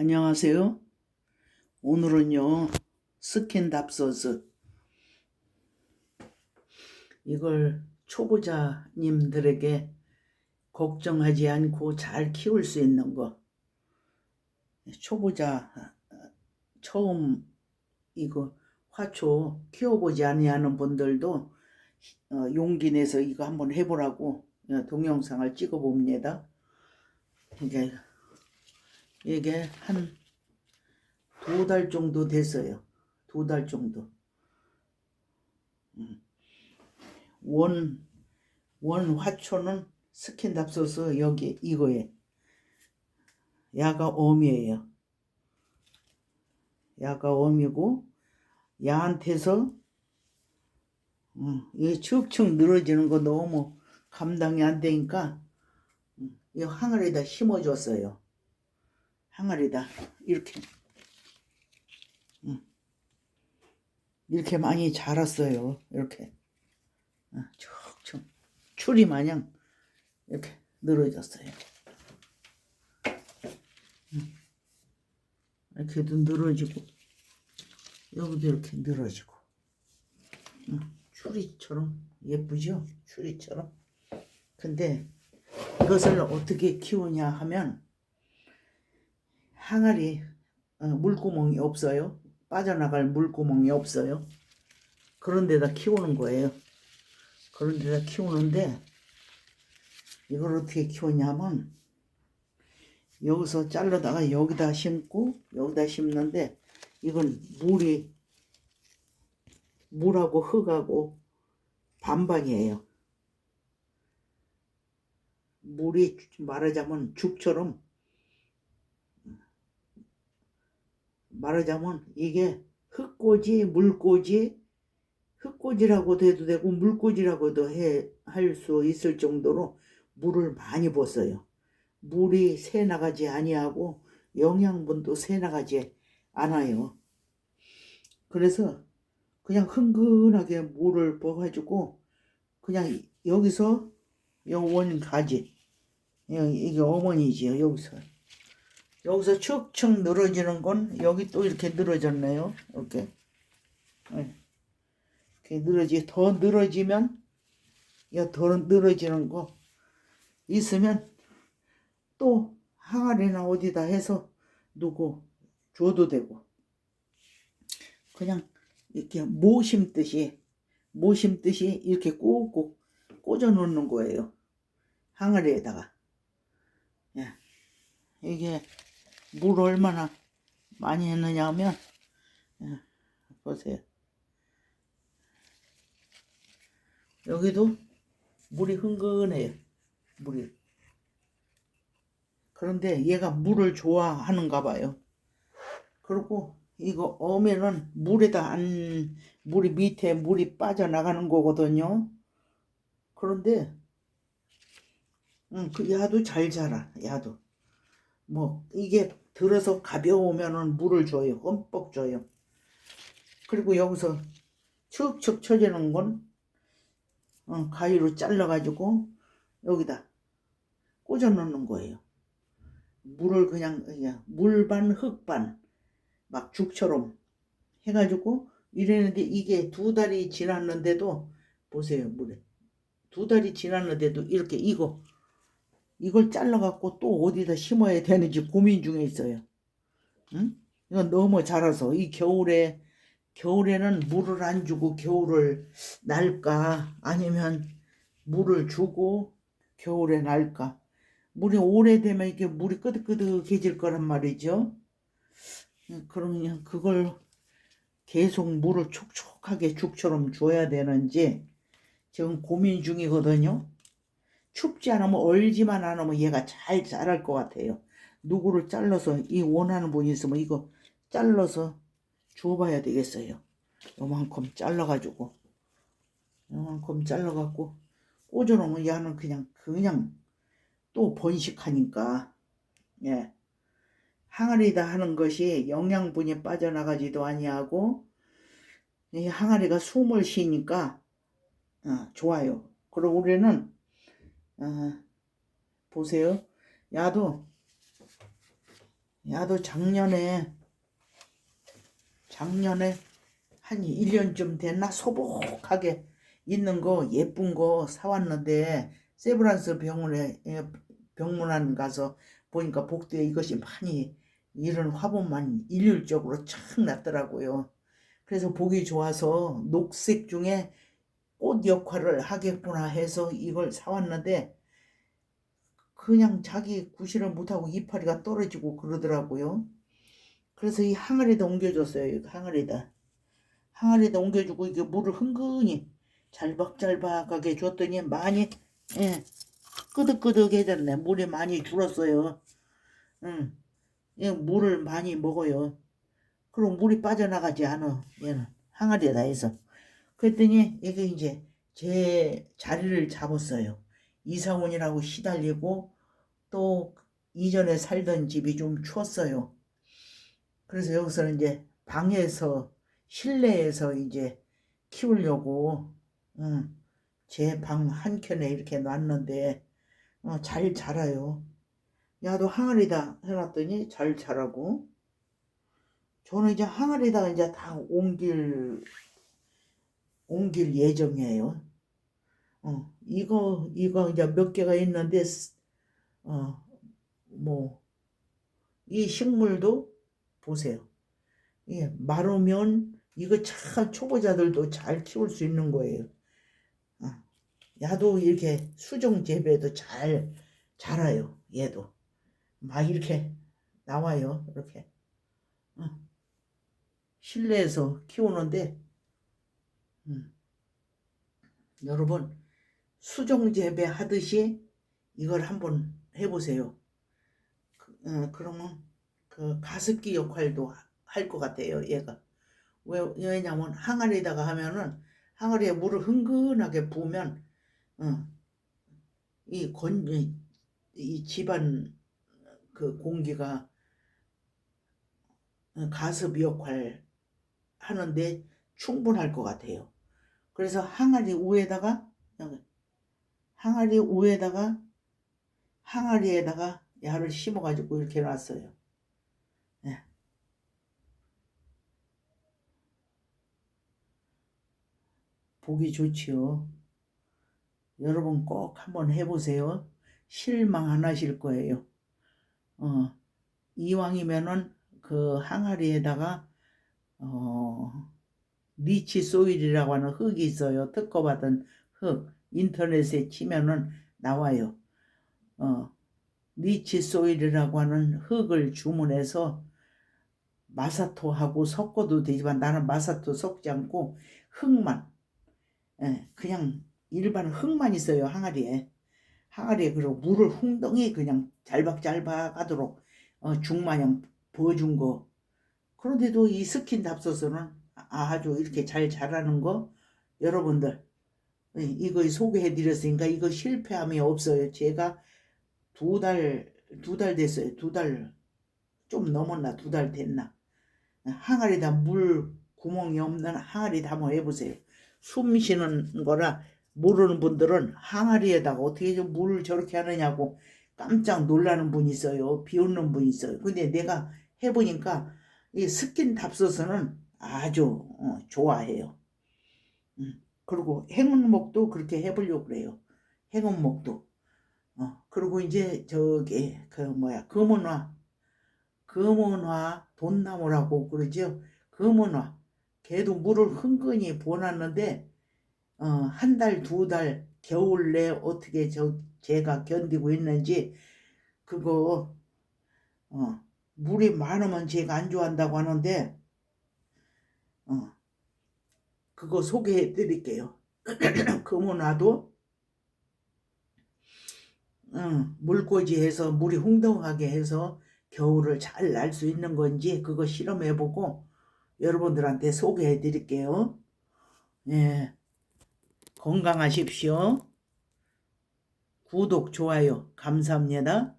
안녕하세요. 오늘은요, 스킨 답소스. 이걸 초보자님들에게 걱정하지 않고 잘 키울 수 있는 거. 초보자, 처음 이거 화초 키워보지 아니하는 분들도 어, 용기 내서 이거 한번 해보라고 어, 동영상을 찍어 봅니다. 이게 이게 한 두 달 정도 됐어요. 두 달 정도. 음. 원, 원 화초는 스킨답소스 여기 이거에 야가 옴이에요. 야가 옴이고 야한테서 음, 이게 축축 늘어지는 거 너무 감당이 안 되니까 음, 이 항아리에다 심어줬어요. 항아리에다 이렇게 음, 이렇게 많이 자랐어요. 이렇게 어, 축축 추리 마냥 이렇게 늘어졌어요. 음, 이렇게도 늘어지고 여기도 이렇게 늘어지고 음, 추리처럼 예쁘죠? 추리처럼. 근데 이것을 어떻게 키우냐 하면 항아리 어, 물구멍이 없어요. 빠져나갈 물구멍이 없어요. 그런 데다 키우는 거예요. 그런 데다 키우는데 이걸 어떻게 키우냐면 여기서 잘라다가 여기다 심고 여기다 심는데 이건 물이 물하고 흙하고 반반이에요. 물이 말하자면 죽처럼 말하자면 이게 흙꽂이, 물꽂이, 흙꽂이라고도 해도 되고 물꽂이라고도 해 할 수 있을 정도로 물을 많이 붓어요. 물이 새 나가지 아니하고 영양분도 새 나가지 않아요. 그래서 그냥 흥건하게 물을 부어가지고 그냥 여기서 요 원 가지 이게 어머니지요 여기서 여기서 축축 늘어지는 건 여기 또 이렇게 늘어졌네요. 이렇게. 네. 이렇게 늘어지 더 늘어지면 더 늘어지는 거 있으면 또 항아리나 어디다 해서 누구 줘도 되고. 그냥 이렇게 모 심듯이 모 심듯이 이렇게 꼭꼭 꽂아 놓는 거예요. 항아리에다가. 예. 이게 물 얼마나 많이 했느냐 하면 예. 보세요. 여기도 물이 흥건해요 물이. 그런데 얘가 물을 좋아하는가 봐요. 그리고 이거 오면은 물에다 안 물이 밑에 물이 빠져나가는 거거든요. 그런데 응, 그 야도 잘 자라 야도 뭐 이게 들어서 가벼우면은 물을 줘요. 흠뻑 줘요. 그리고 여기서 축축 쳐지는 건 어, 가위로 잘라 가지고 여기다 꽂아 놓는 거예요. 물을 그냥, 그냥 물반 흙반 막 죽처럼 해가지고 이랬는데 이게 두 달이 지났는데도 보세요 물에. 두 달이 지났는데도 이렇게 이거 이걸 잘라갖고 또 어디다 심어야 되는지 고민 중에 있어요. 응? 이건 너무 자라서 이 겨울에 겨울에는 물을 안 주고 겨울을 날까 아니면 물을 주고 겨울에 날까 물이 오래되면 이게 물이 끄덕끄덕해질 거란 말이죠. 그러면 그걸 계속 물을 촉촉하게 죽처럼 줘야 되는지 지금 고민 중이거든요. 춥지 않으면 얼지만 않으면 얘가 잘 자랄 것 같아요. 누구를 잘라서 이 원하는 분이 있으면 이거 잘라서 줘봐야 되겠어요. 요만큼 잘라가지고 요만큼 잘라갖고 꽂아놓으면 얘는 그냥 그냥 또 번식하니까 예 항아리다 하는 것이 영양분이 빠져나가지도 아니하고 이 항아리가 숨을 쉬니까 어, 좋아요. 그리고 우리는 어, 보세요. 야도 야도 작년에 작년에 한 1년쯤 됐나 소복하게 있는 거 예쁜 거 사왔는데 세브란스 병원에 예, 병문안 가서 보니까 복도에 이것이 많이 이런 화분만 일률적으로 착 났더라고요. 그래서 보기 좋아서 녹색 중에 꽃 역할을 하겠구나 해서 이걸 사왔는데 그냥 자기 구실을 못하고 이파리가 떨어지고 그러더라고요. 그래서 이 항아리에다 옮겨줬어요. 이 항아리에다. 항아리에다 옮겨주고 이게 물을 흥건히 잘박잘박하게 줬더니 많이 예, 끄덕끄덕해졌네. 물이 많이 줄었어요. 응. 예, 물을 많이 먹어요. 그럼 물이 빠져나가지 않아. 얘는 항아리에다 해서. 그랬더니 이게 이제 제 자리를 잡았어요. 이사원이라고 시달리고 또 이전에 살던 집이 좀 추웠어요. 그래서 여기서는 이제 방에서 실내에서 이제 키우려고 음, 제 방 한켠에 이렇게 놨는데 어, 잘 자라요. 야도 항아리다 해놨더니 잘 자라고 저는 이제 항아리다가 이제 다 옮길 옮길 예정이에요. 어, 이거 이거 이제 몇 개가 있는데 어, 뭐 이 식물도 보세요. 예, 마르면 이거 참 초보자들도 잘 키울 수 있는 거예요. 어, 야도 이렇게 수정 재배도 잘 자라요. 얘도 막 이렇게 나와요. 이렇게 어, 실내에서 키우는데 음, 여러분 수정 재배 하듯이 이걸 한번 해보세요. 그, 어, 그러면 그 가습기 역할도 할 것 같아요. 얘가 왜 왜냐면 항아리에다가 하면은 항아리에 물을 흥건하게 부으면 어, 이건이 이 집안 그 공기가 어, 가습 역할 하는데 충분할 것 같아요. 그래서 항아리 위에다가 여기 항아리 위에다가 항아리에다가 야를 심어가지고 이렇게 놨어요. 네. 보기 좋지요. 여러분 꼭 한번 해보세요. 실망 안 하실 거예요. 어, 이왕이면은 그 항아리에다가 어, 리치 소일이라고 하는 흙이 있어요. 특허받은 흙. 인터넷에 치면은 나와요. 어, 리치 소일이라고 하는 흙을 주문해서 마사토하고 섞어도 되지만 나는 마사토 섞지 않고 흙만 예, 그냥 일반 흙만 있어요 항아리에 항아리에 그리고 물을 흥덩이 그냥 잘박잘박 하도록 어, 죽마냥 부어준 거 그런데도 이 스킨 답서서는 아주 이렇게 잘 자라는 거 여러분들 예, 이거 소개해 드렸으니까 이거 실패함이 없어요. 제가 두 달 두 달 됐어요. 두 달 좀 넘었나? 두 달 됐나? 항아리에다 물 구멍이 없는 항아리에다 한번 해보세요. 숨 쉬는 거라 모르는 분들은 항아리에다가 어떻게 좀 물을 저렇게 하느냐고 깜짝 놀라는 분이 있어요. 비웃는 분이 있어요. 근데 내가 해보니까 이 스킨 답서서는 아주 어, 좋아해요. 음, 그리고 행운목도 그렇게 해보려고 그래요. 행운목도. 어, 그리고 이제 저기 그 뭐야 금은화 금은화 돈나무라고 그러죠. 금은화 걔도 물을 흥건히 부어놨는데 어, 한 달, 두 달, 겨울 내 어떻게 저 제가 견디고 있는지 그거 어, 물이 많으면 제가 안 좋아한다고 하는데 어, 그거 소개해 드릴게요. 금은화도 어, 물꽂이해서 물이 흥덩하게 해서 겨울을 잘 날 수 있는 건지 그거 실험해 보고 여러분들한테 소개해 드릴게요. 예. 건강하십시오. 구독, 좋아요, 감사합니다.